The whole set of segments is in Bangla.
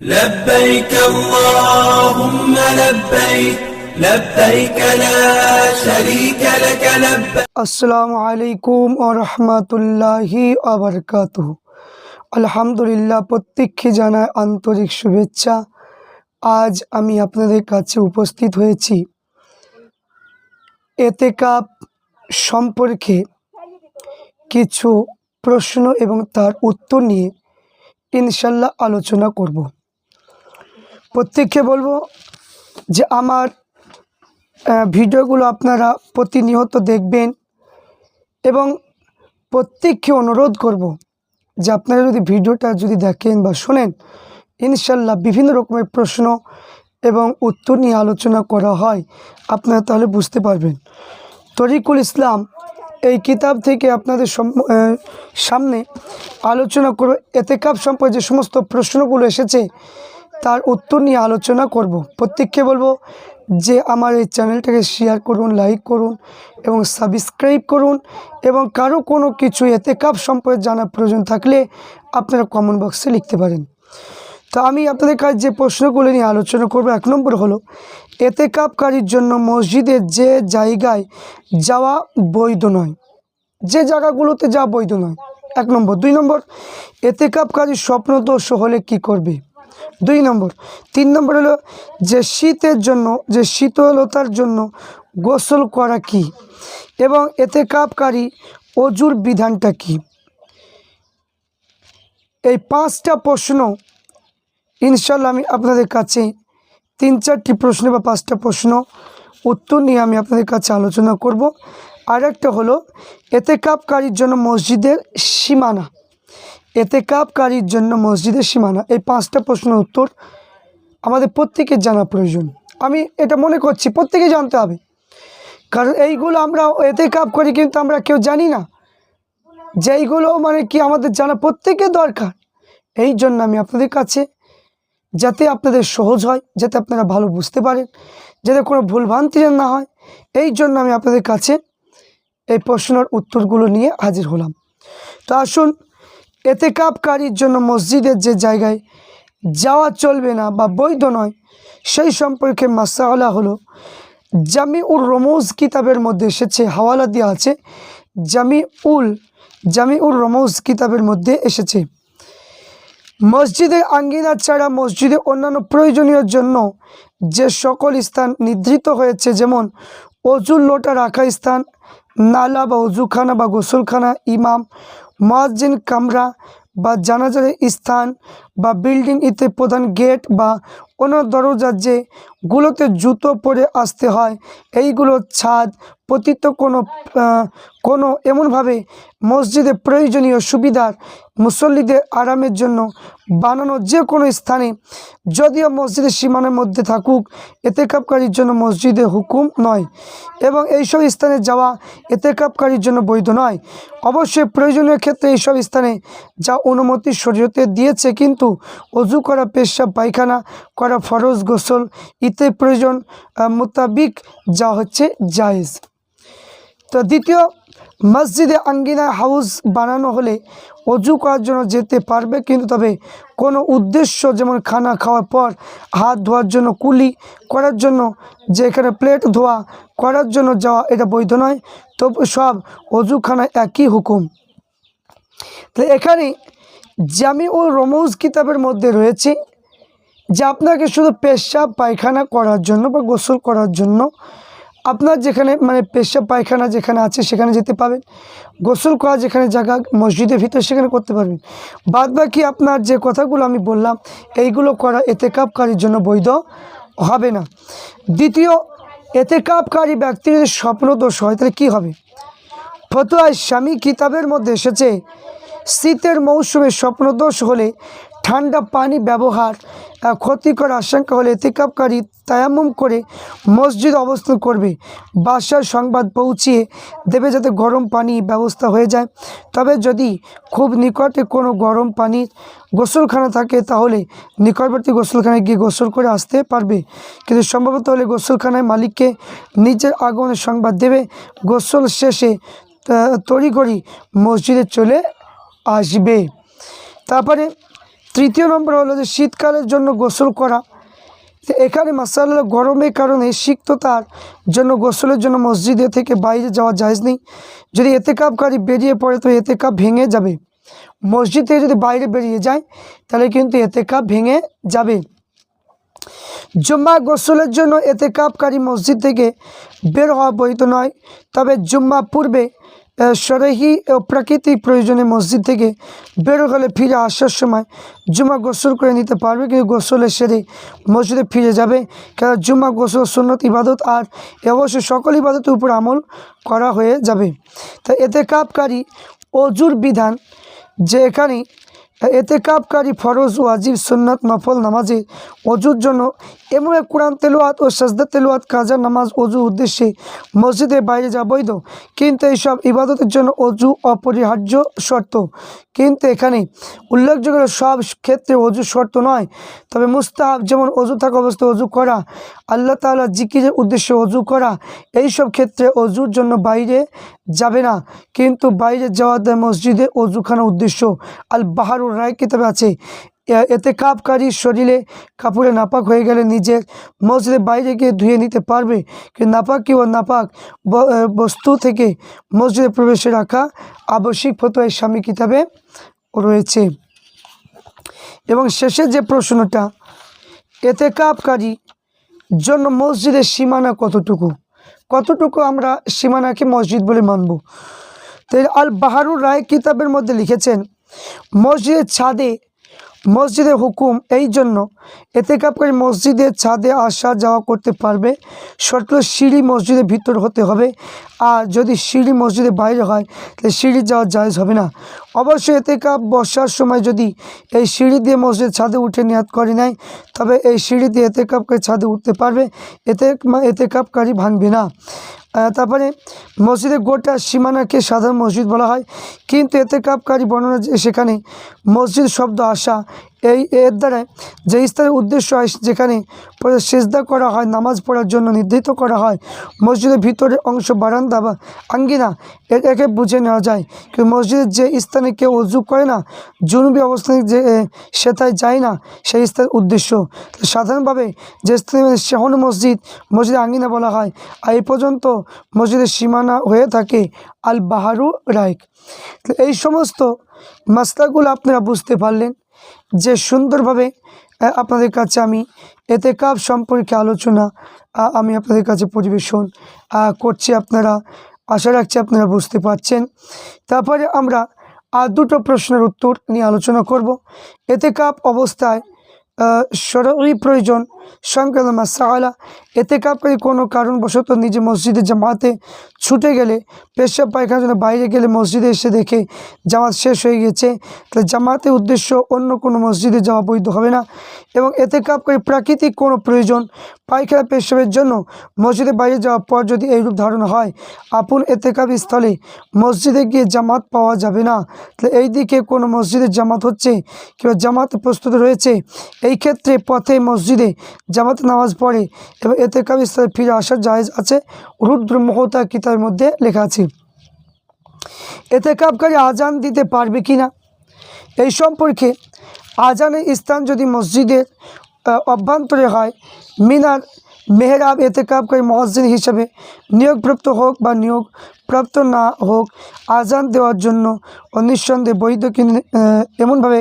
لبيك اللهم لبيك لبيك لا شريك لك لبيك আসসালামু আলাইকুম ও রহমতুল্লাহি আবরকাত আলহামদুলিল্লাহ প্রত্যেককে জানায় আন্তরিক শুভেচ্ছা আজ আমি আপনাদের কাছে উপস্থিত হয়েছি এতেকাপ সম্পর্কে কিছু প্রশ্ন এবং তার উত্তর নিয়ে ইনশাল্লাহ আলোচনা করব প্রত্যেককে বলব যে আমার ভিডিওগুলো আপনারা প্রতিনিয়ত দেখবেন এবং প্রত্যেককে অনুরোধ করব যে আপনারা যদি ভিডিওটা যদি দেখেন বা শোনেন, ইনশাল্লাহ বিভিন্ন রকমের প্রশ্ন এবং উত্তর নিয়ে আলোচনা করা হয়, আপনারা তাহলে বুঝতে পারবেন। তরিকুল ইসলাম এই কিতাব থেকে আপনাদের সম- সামনে আলোচনা করব এতেকাব সম্পর্কে যে সমস্ত প্রশ্নগুলো এসেছে তার উত্তর নিয়ে আলোচনা করব। প্রত্যেককে বলব যে আমার এই চ্যানেলটাকে শেয়ার করুন লাইক করুন এবং সাবস্ক্রাইব করুন এবং কারও কোনো কিছু এতে কাপ সম্পর্কে জানার প্রয়োজন থাকলে আপনারা কমেন্ট বক্সে লিখতে পারেন। তো আমি আপনাদের কাছে যে প্রশ্নগুলো নিয়ে আলোচনা করব, এক নম্বর হলো, এতে কাপকারীর জন্য মসজিদের যে জায়গায় যাওয়া বৈধ নয়, যে জায়গাগুলোতে যাওয়া বৈধ নয়, এক নম্বর। দুই নম্বর, এতে কাপকারী স্বপ্নদোষ হলে কি করবে? দুই নম্বর। তিন নম্বর হলো যে শীতের জন্য, যে শীতলতার জন্য গোসল করা কি? এবং এতে কাপকারী অজুর বিধানটা কি? এই পাঁচটা প্রশ্ন ইনশাল্লাহ আমি আপনাদের কাছে, তিন চারটি প্রশ্ন বা পাঁচটা প্রশ্ন উত্তর নিয়ে আমি আপনাদের কাছে আলোচনা করব। আর একটা হলো, এতে কাপকারীর জন্য মসজিদের সীমানা এতে কাপকারীর জন্য মসজিদের সীমানা। এই পাঁচটা প্রশ্নের উত্তর আমাদের প্রত্যেকের জানা প্রয়োজন। আমি এটা মনে করছি, প্রত্যেকে জানতে হবে। কারণ এইগুলো আমরা, এতে কাপ করি কিন্তু আমরা কেউ জানি না। যে এইগুলো মানে কি আমাদের জানা প্রত্যেকের দরকার। এই জন্য আমি আপনাদের কাছে, যাতে আপনাদের সহজ হয়, যাতে আপনারা ভালো বুঝতে পারেন, যাতে কোনো ভুলভ্রান্তি না হয়, এই জন্য আমি আপনাদের কাছে এই প্রশ্নের উত্তরগুলো নিয়ে হাজির হলাম। তো আসুন এতে কাপকারীর জন্য মসজিদের যে জায়গায় যাওয়া চলবে না বা বৈধ নয়, সেই সম্পর্কে মাসালা হলো জামি উল রমোজ কিতাবের মধ্যে এসেছে, হাওয়ালা দেওয়া আছে জামি উল জামি উল রমোজ কিতাবের মধ্যে এসেছে। মসজিদের আঙ্গিনা ছাড়া মসজিদে অন্যান্য প্রয়োজনীয় জন্য যে সকল স্থান নির্ধারিত হয়েছে, যেমন অজুর লোটা রাখা স্থান, নালা বা অজুখানা বা গোসলখানা, ইমাম মসজিদ কামরা বা জানাজার স্থান বা বিল্ডিং ইতে প্রধান গেট বা অন্য দরজা যেগুলোতে জুতো পরে আসতে হয়, এইগুলো ছাদ পতিত কোনো কোনো এমনভাবে মসজিদে প্রয়োজনীয় সুবিধার মুসল্লিদের আরামের জন্য বানানো যে কোনো স্থানে, যদিও মসজিদের সীমানার মধ্যে থাকুক, এতেকাপকারীর জন্য মসজিদে হুকুম নয় এবং এইসব স্থানে যাওয়া এতেকাপকারীর জন্য বৈধ নয়। অবশ্যই প্রয়োজনীয় ক্ষেত্রে এইসব স্থানে যা অনুমতি শরীয়তে দিয়েছে, কিন্তু অজু করা, পেশাব, পায়খানা করা ফরজ গোসল ইতে প্রয়োজন মোতাবিক যা হচ্ছে জায়েজ। তো দ্বিতীয়, মসজিদে আঙ্গিনা হাউস বানানো হলে অজু করার জন্য যেতে পারবে, কিন্তু তবে কোনো উদ্দেশ্য যেমন খানা খাওয়ার পর হাত ধোয়ার জন্য কুলি করার জন্য, যে এখানে প্লেট ধোয়া করার জন্য যাওয়া এটা বৈধ নয়, তবু সব অজুখানা একই হুকুম। তো এখানে জামি ও রমৌজ কিতাবের মধ্যে রয়েছে যে আপনাকে শুধু পেশাব পায়খানা করার জন্য বা গোসল করার জন্য আপনার যেখানে মানে পেশাব পায়খানা যেখানে আছে সেখানে যেতে পাবেন গোসল করা যেখানে জায়গা, মসজিদের ভিতরে সেখানে করতে পারবেন। বাদ বাকি আপনার যে কথাগুলো আমি বললাম, এইগুলো করা এতেকাপকারীর জন্য বৈধ হবে না। দ্বিতীয় এতে কাপকারী ব্যক্তি যদি স্বপ্নদোষ হয়, তাহলে কী হবে? ফতোয়ায় স্বামী কিতাবের মধ্যে এসেছে, শীতের মৌসুমে স্বপ্নদোষ হলে ঠান্ডা পানি ব্যবহার ক্ষতিকর আশঙ্কা হলে এতেকাপকারী তায়াম্মুম করে মসজিদ অবস্থান করবে। বাসার সংবাদ পৌঁছিয়ে দেবে যাতে গরম পানি ব্যবস্থা হয়ে যায়। তবে যদি খুব নিকটে কোনো গরম পানির গোসলখানা থাকে, তাহলে নিকটবর্তী গোসলখানায় গিয়ে গোসল করে আসতে পারবে। কিন্তু সম্ভবত হলে গোসলখানায় মালিককে নিজের আগমনের সংবাদ দেবে। গোসল শেষে তড়িঘড়ি মসজিদে চলে আসবে। তারপরে তৃতীয় নম্বর হলো যে শীতকালের জন্য গোসল করা। এখানে মাসাল্লা গরমের কারণে সিক্ততার জন্য গোসলের জন্য মসজিদে থেকে বাইরে যাওয়া জায়জ নেই। যদি এতে কাপকারী বেরিয়ে পড়ে তো এতে কাপ ভেঙে যাবে। মসজিদ থেকে যদি বাইরে বেরিয়ে যায়, তাহলে কিন্তু এতে কাপ ভেঙে যাবে। জুম্মা গোসলের জন্য এতে কাপকারী মসজিদ থেকে বের হওয়া বৈধ নয়। তবে জুম্মা পূর্বে সরেহি ও প্রাকৃতিক প্রয়োজনে মসজিদ থেকে বের হলে ফিরে আসার সময় জুমা গোসল করে নিতে পারবে, কিন্তু গোসলে সেরে মসজিদে ফিরে যাবে। কেন জুমা, গোসল, সুন্নত, ইবাদত আর অবশ্য সকল ইবাদতের উপর আমল করা হয়ে যাবে। তা এতে কাপকারী অজুর বিধান যে এখানে এতে কাপকারী ফরজ ওয়াজিব সুন্নাত নফল নামাজে অজুর জন্য এমন এক কোরআন তেলোয়াত ও সাজদা তেলোয়াত কাজা, নামাজ অজু উদ্দেশ্যে মসজিদে বাইরে যা বৈধ। কিন্তু এইসব ইবাদতের জন্য অজু অপরিহার্য শর্ত। কিন্তু এখানে উল্লেখযোগ্য সব ক্ষেত্রে অজু শর্ত নয়। তবে মুস্তাহাব যেমন অজু থাকা অবস্থায় অজু করা, আল্লাহ তাআলা জিকিরের উদ্দেশ্যে অজু করা এই সব ক্ষেত্রে অজুর জন্য বাইরে যাবে না। কিন্তু বাইরে যাওয়া দেয় মসজিদে অজুখানা উদ্দেশ্য আল বাহারুর রায় কিতাবে আছে। এতে কাপকারী শরীরে কাপড়ে নাপাক হয়ে গেলে নিজের মসজিদে বাইরে গিয়ে ধুয়ে নিতে পারবে। কিন্তু নাপাক কি ও নাপাক? বস্তু থেকে মসজিদে প্রবেশে রাখা আবশ্যিক ফতোয়া স্বামী কিতাবে রয়েছে। এবং শেষে যে প্রশ্নটা, এতে কাপকারী জন্য মসজিদের সীমানা কতটুকু? কতটুকু আমরা সীমানাকে মসজিদ বলে মানব? তো এই আল বাহারুর রায় কিতাবের মধ্যে লিখেছেন, মসজিদের ছাদে, মসজিদের হুকুম, এই জন্য এতে কাপকারী মসজিদের ছাদে আসা যাওয়া করতে পারবে। শর্ত সিঁড়ি মসজিদের ভিতর হতে হবে। আর যদি সিঁড়ি মসজিদের বাইরে হয়, তাহলে সিঁড়ি যাওয়া জায়জ হবে না। অবশ্যই এতে কাপ বর্ষার সময় যদি এই সিঁড়ি দিয়ে মসজিদ ছাদে উঠে নিয়াত করে নেয় তবে এই সিঁড়ি দিয়ে এতে কাপকে ছাদে উঠতে পারবে, এতে এতে কাপকারী ভাঙবে না। তারপরে মসজিদের গোটা সীমানাকে সাধারণ মসজিদ বলা হয়, কিন্তু এতে কাপকারী বর্ণনা যে সেখানে মসজিদ শব্দ আসা এই, এর দ্বারা যে স্থানের উদ্দেশ্য হয়, যেখানে সেজদা করা হয়, নামাজ পড়ার জন্য নির্ধারিত করা হয়, মসজিদের ভিতরের অংশ, বারান্দা বা আঙ্গিনা এ- একে বুঝে নেওয়া যায়। কিন্তু মসজিদের যে স্থানে কেউ অজু করে না, জুনুবি অবস্থানে যে সেটাই যায় না, সেই স্থানের উদ্দেশ্য। সাধারণভাবে যে স্থানে সেহন মসজিদ মসজিদ আঙ্গিনা বলা হয়, আর এই পর্যন্ত মসজিদের সীমানা হয়ে থাকে আল বাহারু রাইক এই সমস্ত মাসলাগুলো আপনারা বুঝতে পারলেন। যে সুন্দরভাবে আপনাদের কাছে আমি এতে কাপ সম্পর্কে আলোচনা আমি আপনাদের কাছে পরিবেশন করছি আপনারা। আশা রাখছি আপনারা বুঝতে পারছেন। তারপরে আমরা আর দুটো প্রশ্নের উত্তর নিয়ে আলোচনা করব। এতে কাপ অবস্থায় সরই প্রয়োজন সংক্রান্ত মাসালা এতে কাপকারী কোনো কারণবশত নিজে মসজিদে জামাতে ছুটে গেলে, পেশাব পায়খানার জন্য বাইরে গেলে মসজিদে এসে দেখে জামাত শেষ হয়ে গেছে তাহলে জামাতের উদ্দেশ্য অন্য কোনো মসজিদে যাওয়া বৈধ হবে না এবং এতে কাপকারী প্রাকৃতিক কোনো প্রয়োজন পায়খানা পেশাবের জন্য মসজিদে বাইরে যাওয়ার পর যদি এইরূপ ধারণা হয়, আপন এতেকাব স্থলে মসজিদে গিয়ে জামাত পাওয়া যাবে না। তাহলে এই দিকে কোনো মসজিদে জামাত হচ্ছে কিংবা জামাত প্রস্তুত রয়েছে, এই ক্ষেত্রে পথে মসজিদে জামাতে নামাজ পড়ে এবং এতে কাবি স্থলে ফিরে আসার জায়েজ আছে। রুদ্র মহতা কিতাবের মধ্যে লেখা আছে। এতে কাবকারী আজান দিতে পারবে কি না এই সম্পর্কে আজানের স্থান যদি মসজিদের অভ্যন্তরে হয়, মিনার মেহরাব এতেকাবকারী মহাজিন হিসাবে নিয়োগপ্রাপ্ত হোক বা নিয়োগ প্রাপ্ত না হোক, আজান দেওয়ার জন্য ও নিঃসন্দেহে বৈধ কিনে এমনভাবে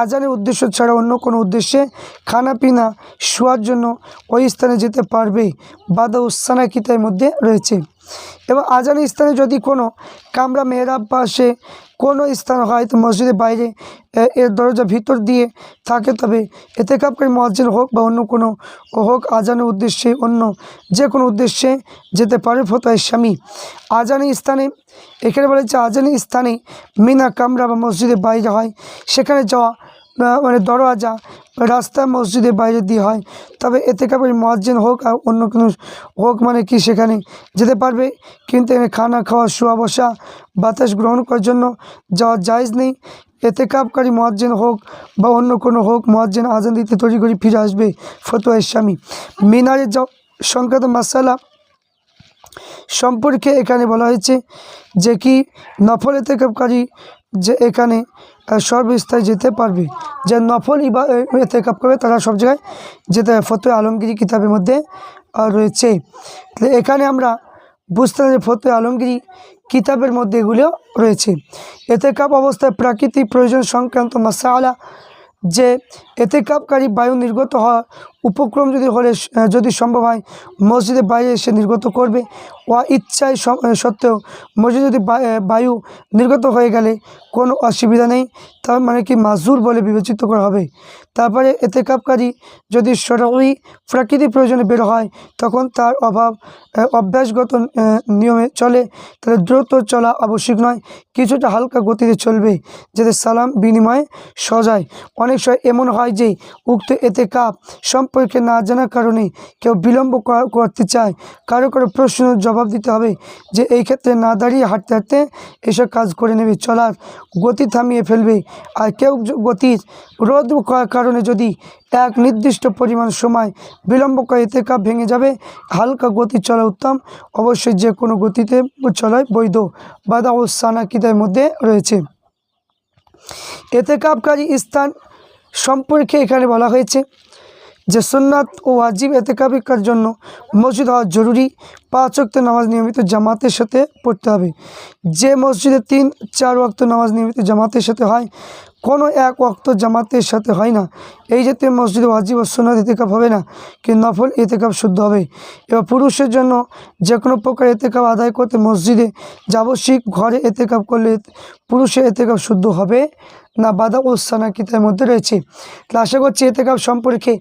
আজানের উদ্দেশ্য ছাড়া অন্য কোনো উদ্দেশ্যে খানা পিনা শোয়ার জন্য ওই স্থানে যেতে পারবে বাদা উসানা কিতাবের মধ্যে রয়েছে। এবং আজানের স্থানে যদি কোনো কামরা মেহরাব পাশে কোনো স্থান হয় তো মসজিদের বাইরে এর দরজা ভিতর দিয়ে থাকে, তবে এতে কাপকারী মসজিদ হোক বা অন্য কোনো হোক, আজানের উদ্দেশ্যে অন্য যে কোনো উদ্দেশ্যে যেতে পারে ফতোয় স্বামী। আজানি স্থানে, এখানে বলেছে আজানি স্থানে মিনা কামরা বা মসজিদের বাইরে হয়। সেখানে যাওয়া আহ, মানে দরওয়াজা রাস্তা মসজিদের বাইরে দিয়ে হয়। তবে এতে কাপড় মসজিদ হোক আর অন্য কোনো হোক মানে কি সেখানে যেতে পারবে। কিন্তু এখানে খানা খাওয়া শোয়া বসা বাতাস গ্রহণ করার জন্য যাওয়া জায়জ নেই। এতে কাপকারী মহাজ্জেন হোক বা অন্য কোনো হোক মহাজ্জেন আজান দিতে তৈরি করে ফিরে আসবে ফতোয়া স্বামী। মিনারের যাও সংক্রান্ত মাসালা সম্পর্কে এখানে বলা হয়েছে যে কি নফল এতেকাবকারী যে এখানে সর্বস্থায় যেতে পারবে। যে নফল ইবা এতে কাপ করবে, তারা সব জায়গায় যেতে ফতে আলমগিরি কিতাবের মধ্যে রয়েছে। তাহলে এখানে আমরা বুঝতে পারি যে ফতোয় আলমগিরি কিতাবের মধ্যে এগুলো রয়েছে। এতে কাপ অবস্থায় প্রাকৃতিক প্রয়োজন সংক্রান্ত মাসালা, যে এতে কাপকারী বায়ু নির্গত হওয়া উপক্রম যদি হলে যদি সম্ভব হয় মসজিদের বাইরে এসে নির্গত করবে। ওয়া ইচ্ছায় সত্ত্বেও মসজিদে যদি বায়ু নির্গত হয়ে গেলে কোনো অসুবিধা নেই। তার মানে কি মাজুর বলে বিবেচিত করা হবে। তারপরে এতে কাপকারী যদি সরাসরি প্রাকৃতিক প্রয়োজনে বের হয়, তখন তার অভাব অভ্যাসগত নিয়মে চলে। তাহলে দ্রুত চলা আবশ্যিক নয়, কিছুটা হালকা গতিতে চলবে, যাতে সালাম বিনিময়ে সজায়। অনেক সময় এমন হয় যে, উক্ত এতে কাপ সম্পর্কে না জানার কারণে কেউ বিলম্ব করতে চায়। কারও কারও প্রশ্ন জবাব দিতে হবে যে, এই ক্ষেত্রে না দাঁড়িয়ে হাঁটতে হাঁটতে এসব কাজ করে নেবে। চলার গতি থামিয়ে ফেলবে। আর কেউ গতির রোধ করার কারণে যদি এক নির্দিষ্ট পরিমাণ সময় বিলম্ব করে এতে কাপ ভেঙে যাবে, হালকা গতি চলা উত্তম। অবশ্যই যে কোনো গতিতে চলায় বৈধ। বাদা ও সানা কিতাবের মধ্যে রয়েছে। এতে কাপকারী স্থান সম্পর্কে এখানে বলা হয়েছে। যে সুন্নাত ও ওয়াজিব এতেকাবিকার জন্য মসজিদ হওয়া জরুরি। পাঁচ ওয়াক্ত নামাজ নিয়মিত জামাতের সাথে পড়তে হবে। যে মসজিদে তিন, চার ওয়াক্ত নামাজ নিয়মিত জামাতের সাথে হয় কোনো এক অক্ত জামাতের সাথে হয় না। এই জাতীয় মসজিদে ওয়াজিব সুন্নাত এতেকাপ হবে না কিন্তু নফল এতেকাপ শুদ্ধ হবে? এবার পুরুষের জন্য যে কোনো প্রকার এতেকাপ আদায় করতে মসজিদে যাবশিক ঘরে এতেকাপ করলে পুরুষের এতেকাপ শুদ্ধ হবে না? বাদা ও সানা কিতাবের মধ্যে রয়েছে। তাহলে আশা করছি এতেকাপ সম্পর্কে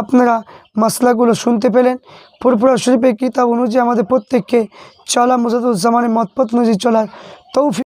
আপনারা মশলাগুলো শুনতে পেলেন। পুরপুরা শরীফের কিতাব অনুযায়ী আমাদের প্রত্যেককে চলা মুজাদুজ্জামানের মতপথ অনুযায়ী চলার তৌফিক